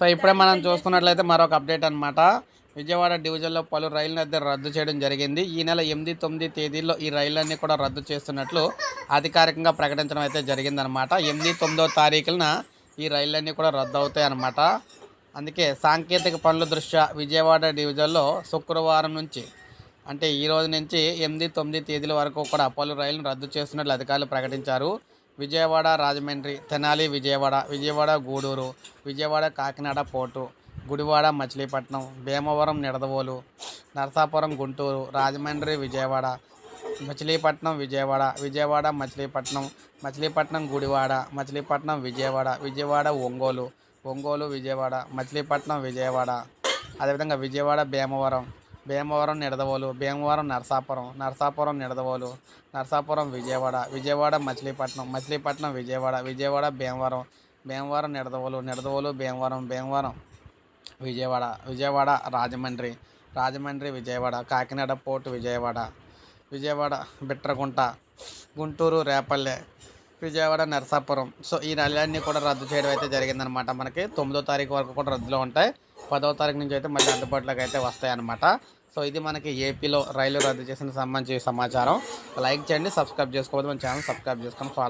So ఇప్పుడే మనం చూసుకున్నట్లయితే మరొక అప్డేట్ అనమాట విజయవాడ డివిజన్లో పలు రైళ్ళను అయితే రద్దు చేయడం జరిగింది. ఈ నెల ఎనిమిది తొమ్మిది తేదీల్లో ఈ రైళ్ళన్నీ కూడా రద్దు చేస్తున్నట్లు అధికారికంగా ప్రకటించడం అయితే జరిగిందనమాట ఎనిమిది తొమ్మిదో తారీఖున ఈ రైళ్ళన్నీ కూడా రద్దు అవుతాయి అన్నమాట. అందుకే సాంకేతిక పనుల దృష్ట్యా విజయవాడ డివిజన్లో శుక్రవారం నుంచి అంటే ఈ రోజు నుంచి ఎనిమిది తొమ్మిది తేదీల వరకు కూడా పలు రైళ్ళను రద్దు చేస్తున్నట్లు అధికారులు ప్రకటించారు. విజయవాడ రాజమండ్రి తెనాలి విజయవాడ విజయవాడ గూడూరు విజయవాడ కాకినాడ పోర్టు గుడివాడ మచిలీపట్నం భీమవరం నిడదవోలు నరసాపురం గుంటూరు రాజమండ్రి విజయవాడ మచిలీపట్నం విజయవాడ విజయవాడ మచిలీపట్నం మచిలీపట్నం గుడివాడ మచిలీపట్నం విజయవాడ విజయవాడ ఒంగోలు ఒంగోలు విజయవాడ మచిలీపట్నం విజయవాడ అదేవిధంగా విజయవాడ భీమవరం. భీమవరం నిడదవోలు భీమవరం నరసాపురం నరసాపురం నిడదవోలు నరసాపురం విజయవాడ విజయవాడ మచిలీపట్నం మచిలీపట్నం విజయవాడ విజయవాడ భీమవరం భీమవరం నిడదవోలు నిడదవోలు భీమవరం భీమవరం విజయవాడ విజయవాడ రాజమండ్రి రాజమండ్రి విజయవాడ కాకినాడ పోర్టు విజయవాడ విజయవాడ బిట్రగుంట గుంటూరు రేపల్లె విజయవాడ నరసాపురం. సో ఈ రైళ్ళన్నీ కూడా రద్దు చేయడం అయితే జరిగిందనమాట. మనకి తొమ్మిదో తారీఖు వరకు కూడా రద్దులో ఉంటాయి. పదవ తారీఖు నుంచి అయితే మళ్ళీ అందుబాటులోకి అయితే వస్తాయి అనమాట సో ఇది మనకి ఏపీలో రైలు రద్దు చేసిన సంబంధించి సమాచారం. లైక్ చేయండి సబ్స్క్రైబ్ చేసుకోవద్దు. మన ఛానల్ సబ్స్క్రైబ్ చేసుకొని ఫాలో